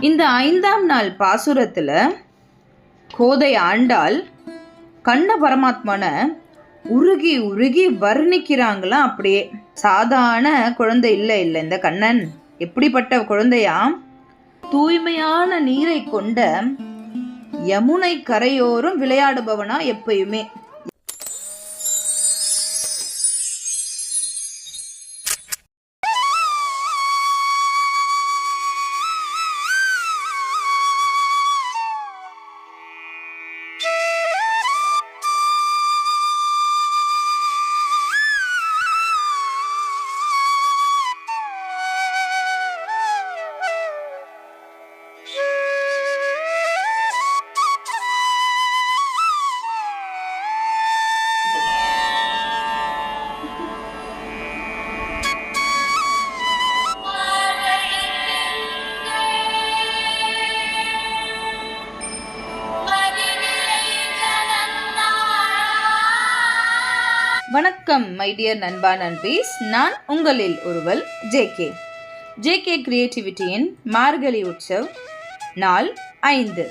இந்த ஐந்தாம் நாள் பாசுரத்தில் கோதை ஆண்டாள் கண்ண பரமாத்மனை உருகி உருகி வர்ணிக்கிறாங்களாம் அப்படியே. சாதாரண குழந்தை இல்லை இல்லை. இந்த கண்ணன் எப்படிப்பட்ட குழந்தையா? தூய்மையான நீரை கொண்ட யமுனை கரையோரம் விளையாடுபவனா எப்பயுமே. வணக்கம் மை டியர் நண்பா நண்பீஸ். நான் உங்களில் ஒருவல் ஜேகே ஜேகே கிரியேட்டிவிட்டியின் மார்கழி உற்சவ் நாள் ஐந்து.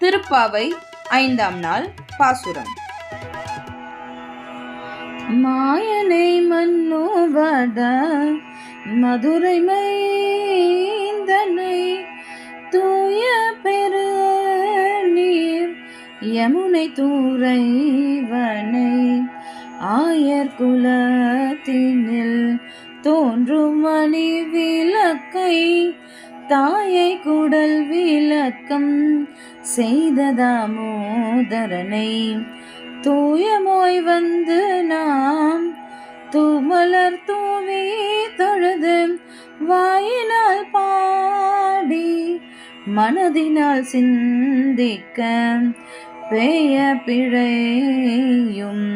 திருப்பாவை ஐந்தாம் நாள் பாசுரம். மாயனை மன்னோவட மதுரை மைந்தனை தூய பெரு நீர் யமுனை தூரைவனை. ஆயர் குலத்தினில் தோன்றும் மணி விளக்கை தாயை குடல் விளக்கம் செய்த தாமோதரனை தூயமோய் வந்து நாம் தூமலர் தூவி தொழுது வாயினால் பாடி மனதினால் சிந்திக்க பேய பிழையும்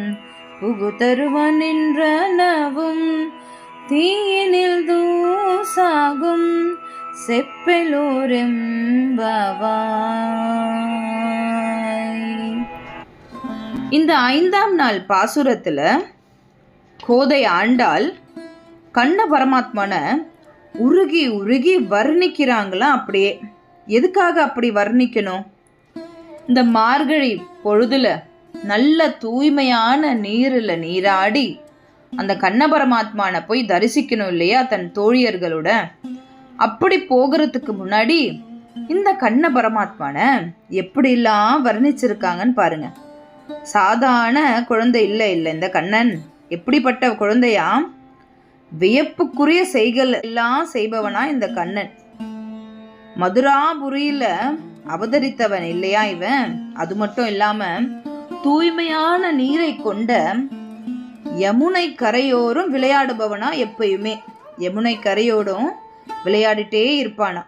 புகுதருவன் நின்றனவும் தீயினில் தூசாகும் செப்பெலோரெம்பவாய். இந்த ஐந்தாம் நாள் பாசுரத்தில் கோதை ஆண்டாள் கண்ண பரமாத்மனை உருகி உருகி வர்ணிக்கிறாங்களாம் அப்படியே. எதுக்காக அப்படி வர்ணிக்கணும்? இந்த மார்கழி பொழுதுல நல்ல தூய்மையான நீரில் நீராடி அந்த கண்ண பரமாத்மானை போய் தரிசிக்கணும் இல்லையா தன் தோழியர்களோட? அப்படி போகிறதுக்கு முன்னாடி இந்த கண்ண பரமாத்மானை எப்படிலாம் வர்ணிச்சிருக்காங்கன்னு பாருங்க. சாதாரண குழந்தை இல்லை இல்லை இந்த கண்ணன். எப்படிப்பட்ட குழந்தையா? வியப்புக்குரிய செய்கள் எல்லாம் செய்பவனா இந்த கண்ணன். மதுராபுரியில அவதரித்தவன் இல்லையா இவன்? அது மட்டும் இல்லாம தூய்மையான நீரை கொண்ட யமுனை கரையோரும் விளையாடுபவனா எப்பயுமே. யமுனை கரையோடும் விளையாடிட்டே இருப்பானா?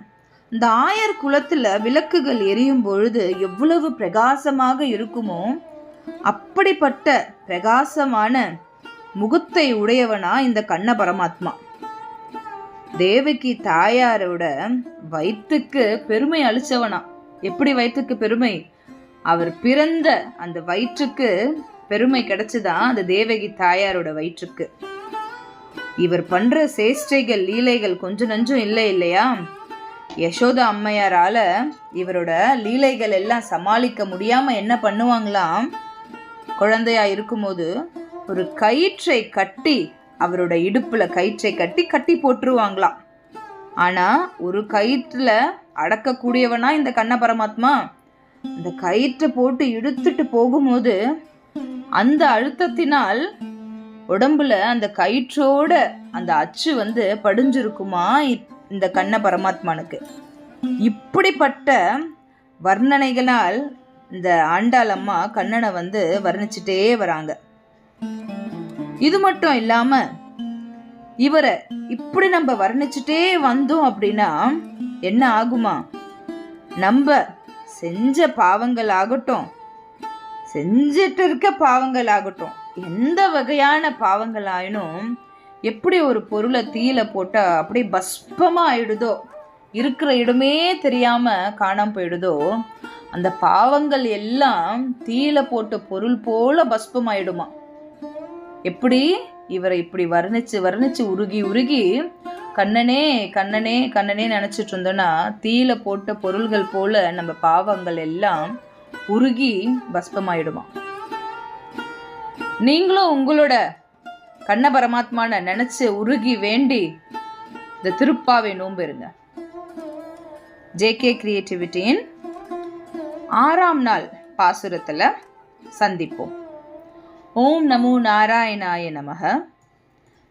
இந்த ஆயர் குலத்துல விளக்குகள் எரியும் பொழுது எவ்வளவு பிரகாசமாக இருக்குமோ அப்படிப்பட்ட பிரகாசமான முகத்தை உடையவனா இந்த கண்ண பரமாத்மா. தேவகி தாயாரோட வயிற்றுக்கு பெருமை அழிச்சவனா எப்படி வயிற்றுக்கு பெருமை? அவர் பிறந்த அந்த வயிற்றுக்கு பெருமை கிடைச்சுதான் அந்த தேவகி தாயாரோட வயிற்றுக்கு. இவர் பண்ற சேஷ்டைகள் லீலைகள் கொஞ்சம் நஞ்சம் இல்லை இல்லையா? யசோதா அம்மையாரால இவரோட லீலைகள் எல்லாம் சமாளிக்க முடியாம என்ன பண்ணுவாங்களாம்? குழந்தையா இருக்கும்போது ஒரு கயிற்றை கட்டி அவரோட இடுப்புல கயிற்றை கட்டி கட்டி போட்டுருவாங்களாம். ஆனா ஒரு கயிற்றுல அடக்கக்கூடியவனா இந்த கண்ண பரமாத்மா? அந்த கயிற்றை போட்டு இழுத்துட்டு போகும்போது அந்த அழுத்தத்தினால் உடம்புல அந்த கயிற்றோட அந்த அச்சு வந்து படிஞ்சிருக்குமா இந்த கண்ண பரமாத்மானுக்கு. இப்படிப்பட்ட வர்ணனைகளால் இந்த ஆண்டாள் அம்மா கண்ணனை வந்து வர்ணிச்சுட்டே வராங்க. இது மட்டும் இல்லாம இவரை இப்படி நம்ம வர்ணிச்சுட்டே வந்தோம் அப்படின்னா என்ன ஆகுமா? நம்ம செஞ்ச பாவங்கள் ஆகட்டும் செஞ்சிட்டு இருக்க பாவங்கள் ஆகட்டும் எந்த வகையான பாவங்கள் ஆயினும் எப்படி ஒரு பொருளை தீயில போட்டால் அப்படியே பஸ்பமாக ஆயிடுதோ இருக்கிற இடமே தெரியாமல் காணாம போயிடுதோ அந்த பாவங்கள் எல்லாம் தீயில போட்ட பொருள் போல பஸ்பமாயிடுமா? எப்படி இவரை இப்படி வர்ணிச்சு வர்ணிச்சு உருகி உருகி கண்ணனே கண்ணனே கண்ணனே நினச்சிட்டு இருந்தோன்னா தீயில போட்ட பொருள்கள் போல நம்ம பாவங்கள் எல்லாம் உருகி பஸ்பமாயிடுமா? நீங்களும் உங்களோட கண்ண பரமாத்மான நினைச்சு உருகி வேண்டி இந்த திருப்பாவை நோன்பு இருங்க ஜேகே கிரியேட்டிவிட்டியின் ஆறாம் நாள் பாசுரத்தில் சந்திப்போம். ஓம் நமோ நாராயணாய நமக.